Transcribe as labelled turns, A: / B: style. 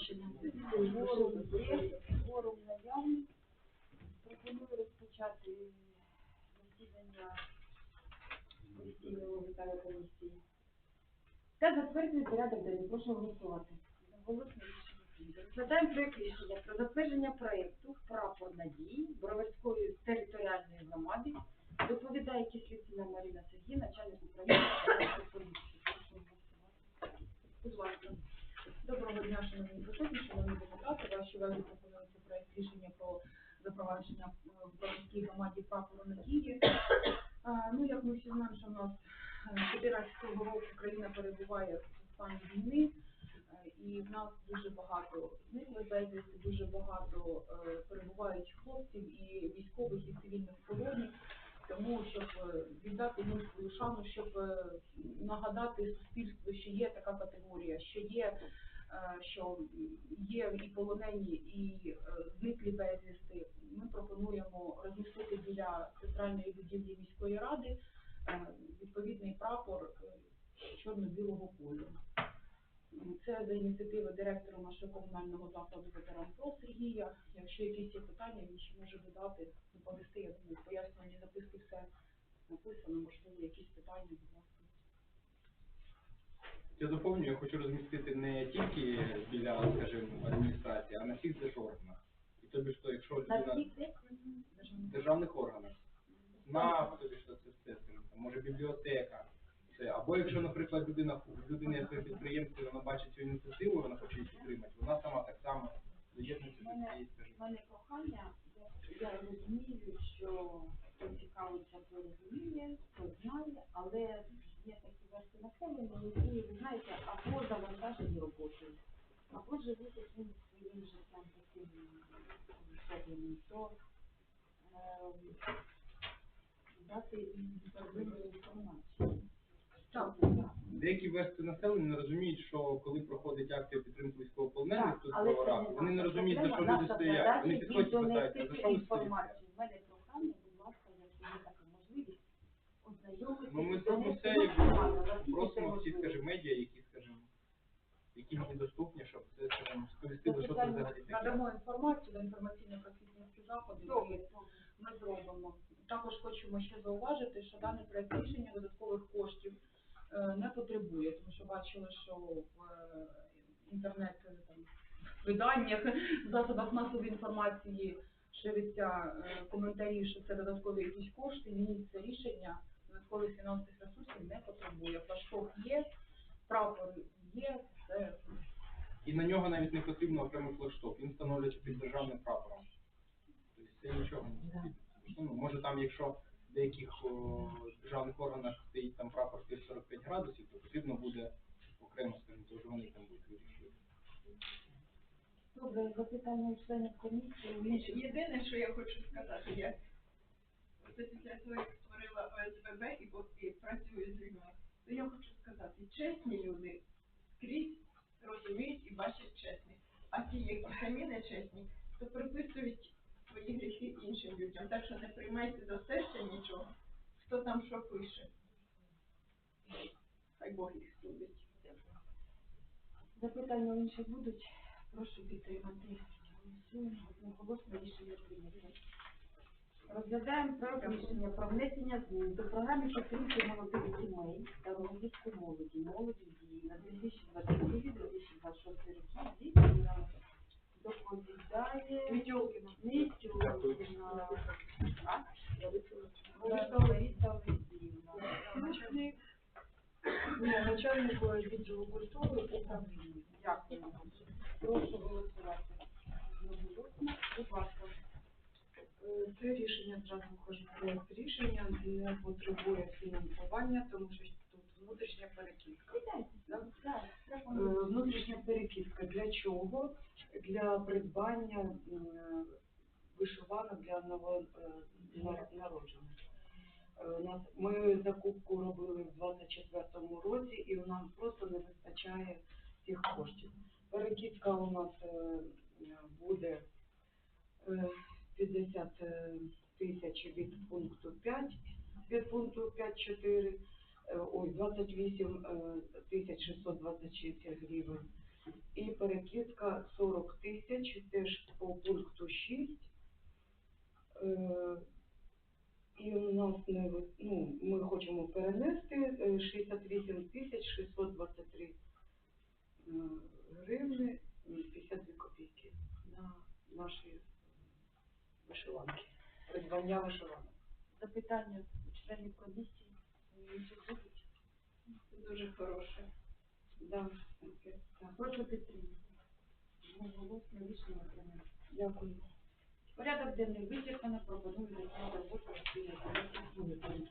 A: Рішення.
B: Форум є, форум наявний. Пропоную розпочати засідання постійної вітаю комісії. Та затверджує порядок денний. Прошу голосувати. Голосуємо. Розглядаємо проєкт рішення про затвердження проєкту «Прапор надії» Броварської територіальної громади. Доповідає Кислицина Марина Сергій, начальник управління Національної поліції. Прошу голосувати. Будь ласка.
A: Доброго дня, шановні присутні, шановні Вашій пропонується проект рішення про запровадження е, в Броварській громаді прапору надії. Е, Ну, як ми всі знаємо, що в нас е, 14 року країна перебуває в стані війни, е, і в нас дуже багато зниклих безвісти, дуже багато е, перебувають хлопців і військових, і цивільних в полоні. Тому, щоб е, віддати їм свою шану, щоб е, нагадати суспільству, що є така категорія, що є е, що є і полонені, і е, зниклі безвісти. Ми пропонуємо розмістити біля центральної будівлі міської ради е, відповідний прапор е, чорно-білого кольору. Це за ініціативи директора нашого комунального закладу ветеран ПРО Сергія. Якщо якісь є питання, він ще може додати, доповісти. Я думаю, пояснювальній записки все написано. Можливо, якісь питання.
C: Я доповнюю, я хочу розмістити не тільки біля, скажімо, адміністрації, а на всіх держорганах. І тобі що, якщо людина державних органах, НАП, тобі що це все, може бібліотека. Це, або якщо, наприклад, людина є своє підприємство, вона бачить цю ініціативу, вона хоче її підтримати, вона сама так само доєднується до цієї,
B: У
C: скажімо.
B: мене прохання, я, розумію, що хто цікавиться, то розуміє, хто знає, але населення, які, знаєте, або завантажені роботою, або живуть якимось своїм життям таким особливим, то дати їм первинну інформацію.
A: Так.
C: Деякі версти населення не розуміють, що коли проходить акція підтримки військовополонених тут
B: не
C: вони не розуміють, за що люди стоять. Вони підходять і питають, за що ви стоїте?
B: інформацію. У мене прохання, будь ласка, якщо є така можливість, ознайомитися.
C: Ну, ми
B: максимально, наскільки це
C: просимо всі, скажімо, медіа, які, скажімо, які мені доступні, щоб це, скажімо, сповістити, що це взагалі таке.
A: Надамо інформацію на інформаційно-просвітницькі заходи. І ми зробимо. Також хочемо ще зауважити, що даний проект рішення додаткових коштів е, не потребує, тому що бачили, що в е, інтернет е, там виданнях, засобах масової інформації шириться коментарі, що це додаткові якісь кошти. Ні, це рішення додаткових фінансових ресурсів не потребує. Флажок є, прапор є, це
C: І на нього навіть не потрібно окремий флагшток, він встановлюється під державним прапором. Тобто це нічого не потрібно. Ну, може там, якщо в деяких о, державних органах стоїть там прапор стоїть 45 градусів, то потрібно буде окремо, скажімо, то вже вони там будуть вирішувати.
B: Добре, запитання у членів комісії.
D: Єдине, що я хочу сказати, я це після створила ОСББ і, працюю з людьми, то я хочу сказати, чесні люди скрізь розуміють і бачать чесних. А ті, які самі не чесні, то приписують свої гріхи іншим людям. Так що не приймайте до серця нічого, хто там що пише. Хай Бог їх судить.
B: Запитання у інших будуть. Прошу підтримати. Голосуємо. Одноголосно рішення прийнято. Розглядаємо проект рішення про внесення змін до програми підтримки молодих сімей та розвитку молоді, молоді дії на 2022-2026 роки. Звідти доповідає
D: Мітюлкіна.
B: Мітюлкіна. А? Лариса Лариса
A: Начальник, відділу культури управління.
B: Дякую. Прошу голосувати. Будь ласка.
E: Е, Це рішення зразу вхожу в проект рішення не потребує фінансування, тому що тут внутрішня перекидка. Е, Внутрішня перекидка для чого? Для придбання вишиванок для новонароджених. Нас ми закупку робили в 24-му році, і у нас просто не вистачає цих коштів. Перекидка у нас е, буде е, 50 тисяч від пункту 5, від пункту 5.4, е, ой, 28 е, тисяч 626 гривень І перекидка 40 тисяч, теж по пункту 6. Е, і у нас не ну, ми хочемо перенести е, 68 тисяч 623 е, гривни і 52 копійки на наші вишиванки. Придбання вишиванок.
B: Запитання у членів комісії. Будуть?
D: Це дуже хороше.
E: Да.
B: Прошу підтримати. Голосно рішення прийнято.
E: Дякую.
B: Порядок денний вичерпано, пропоную до роботи спільної комісії.